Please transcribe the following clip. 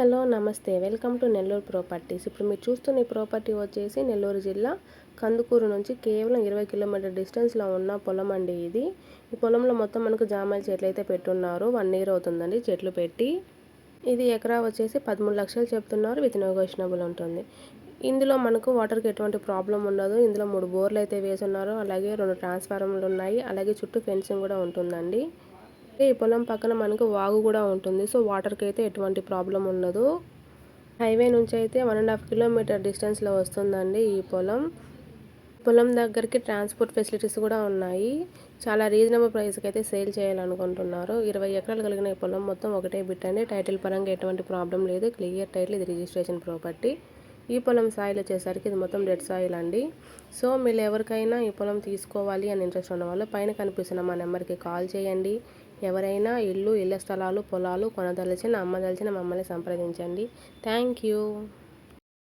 Hello నమస్తే. Welcome to Nellore Properties. ఇప్పుడు మీరు చూస్తున్న ఈ ప్రాపర్టీ వచ్చేసి నెల్లూరు జిల్లా కందుకూరు నుంచి కేవలం ఇరవై కిలోమీటర్ డిస్టెన్స్లో ఉన్న పొలం అండి ఇది. ఈ పొలంలో మొత్తం మనకు జామాయిల చెట్లు అయితే పెట్టున్నారు. వన్ ఇయర్ అవుతుందండి చెట్లు పెట్టి. ఇది ఎకరా వచ్చేసి పదమూడు లక్షలు చెప్తున్నారు. విత్ నెగోషియబుల్ ఉంటుంది. ఇందులో మనకు వాటర్కి ఎటువంటి ప్రాబ్లం ఉండదు. ఇందులో మూడు బోర్లు అయితే వేసున్నారు అలాగే రెండు ట్రాన్స్ఫార్మర్లు ఉన్నాయి. అలాగే చుట్టూ ఫెన్సింగ్ కూడా ఉంటుందండి. ఈ పొలం పక్కన మనకు వాగు కూడా ఉంటుంది. సో వాటర్కి అయితే ఎటువంటి ప్రాబ్లం ఉండదు. హైవే నుంచి అయితే వన్ అండ్ హాఫ్ కిలోమీటర్ డిస్టెన్స్లో వస్తుందండి ఈ పొలం. పొలం దగ్గరికి ట్రాన్స్పోర్ట్ ఫెసిలిటీస్ కూడా ఉన్నాయి. చాలా రీజనబుల్ ప్రైస్కి అయితే సేల్ చేయాలనుకుంటున్నారు. ఇరవై ఎకరాలు కలిగిన ఈ పొలం మొత్తం ఒకటే బిట్ అండి. టైటిల్ పరంగా ఎటువంటి ప్రాబ్లం లేదు. క్లియర్ టైటిల్ ఇది రిజిస్ట్రేషన్ ప్రాపర్టీ. ఈ పొలం సాయిల్ వచ్చేసరికి ఇది మొత్తం డెడ్ సాయిల్ అండి. సో మీరు ఎవరికైనా ఈ పొలం తీసుకోవాలి అని ఇంట్రెస్ట్ ఉన్న వాళ్ళు పైన కనిపిస్తున్న మా నెంబర్కి కాల్ చేయండి. ఎవరైనా ఇల్లు ఇళ్ళ స్థలాలు పొలాలు కొనదలిచిన అమ్మదలిచిన మమ్మల్ని సంప్రదించండి. Thank you.